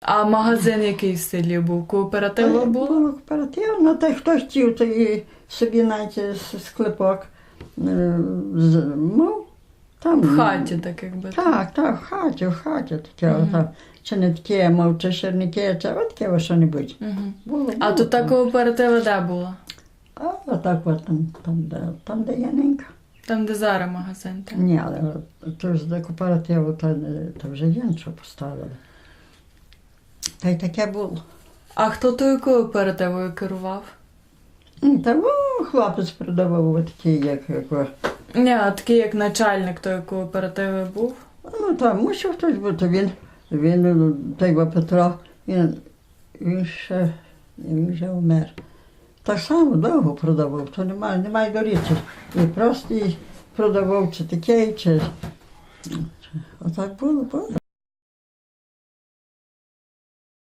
А магазин який в селі був? Кооператива Та було? Було кооперативно, та й хто хотів, то і собі навіть склепок е, мав. Там, В хаті, так якби. Так, так, в хаті, в хаті таке. Мгм. Там, чи не таке, мав, чи ширники, чи от таке що-небудь. Мгм. Було, А було тут та кооператива де була? А отак от там, там, де, там, де Яненька. Там, де зараз магазин. Так? Ні, але то ж до кооперативу, то, то вже іншого поставили. Та й таке було. А хто тою кооперативою керував? Та о, хлопець продавав такий, як, як. Ні, а такий як начальник тої кооперативи був. Ну там мусив хтось бути. Він, він ну, той Петро, він, він ще він вже вмер. Так само довго продавав, то немає, немає до річі. І просто і продавав чи таке, чи. Отак було, було.